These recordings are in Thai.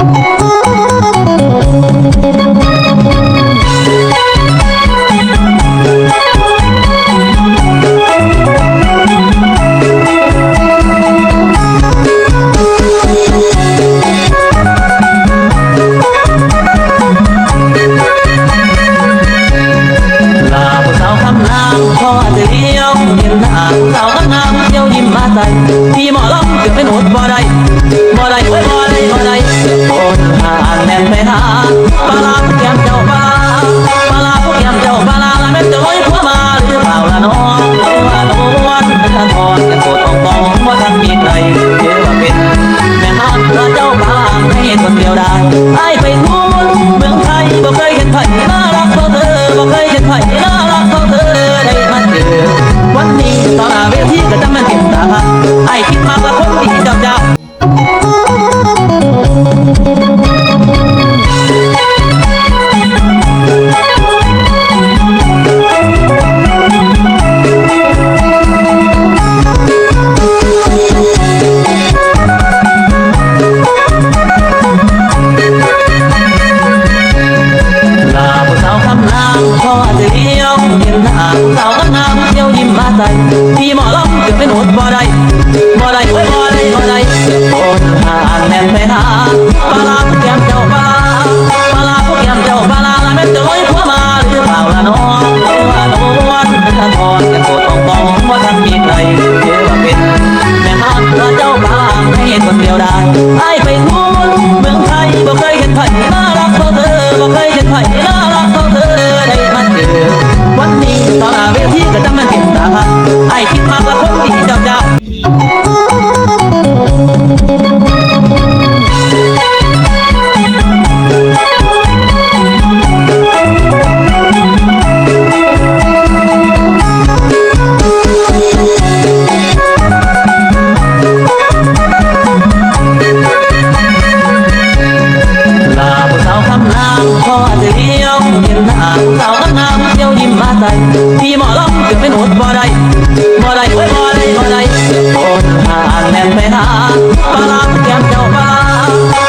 ลาผู้สาวคำนางพอจะ ለመና ባላት ያንተ หาสาวคำนางเที่ยวยิ้มมาใส่พี่หมอลำเกือบเป็นหดบ่ได้บ่ได้โอ้ยบ่ได้บ่ได้โอนหานแม่นไปหาปลาลาผู้แก้มเจ้าปลาปลาลาผู้แก้มเจ้าปลาลาละแม่นจะลอยผัวมาหรือเปล่าละน้องว่าโนวันเป็นทางทอนแต่โกตองตองว่าท่างมีใครเชื่อว่าเป็นแม่ฮอดพระเจ้าบางให้คนเดียวได้ไอ้ไปทั่วเมืองไทยบ่เคยเห็นไผน่ารักเท่าเธอ หมอลำเป็นหนบ่ได้บ่ได้เอ้ยบ่ได้บ่ได้คนหานแม่นไปหาปลาลาผู้แก้มเจ้าปลา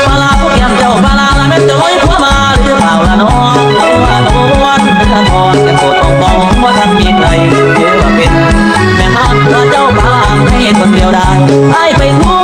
ปลาลาผู้แก้มเจ้าปลาลาละแม่นจะลอยผัวมาหรือเปล่าละน้องว่าโนวันเป็นทางทอนแต่โกตองมองว่าท่านมีใครเชื่อว่าเป็นแม่ฮอดพระเจ้าบางให้คนเดียวได้ไอ้ไปทั่ว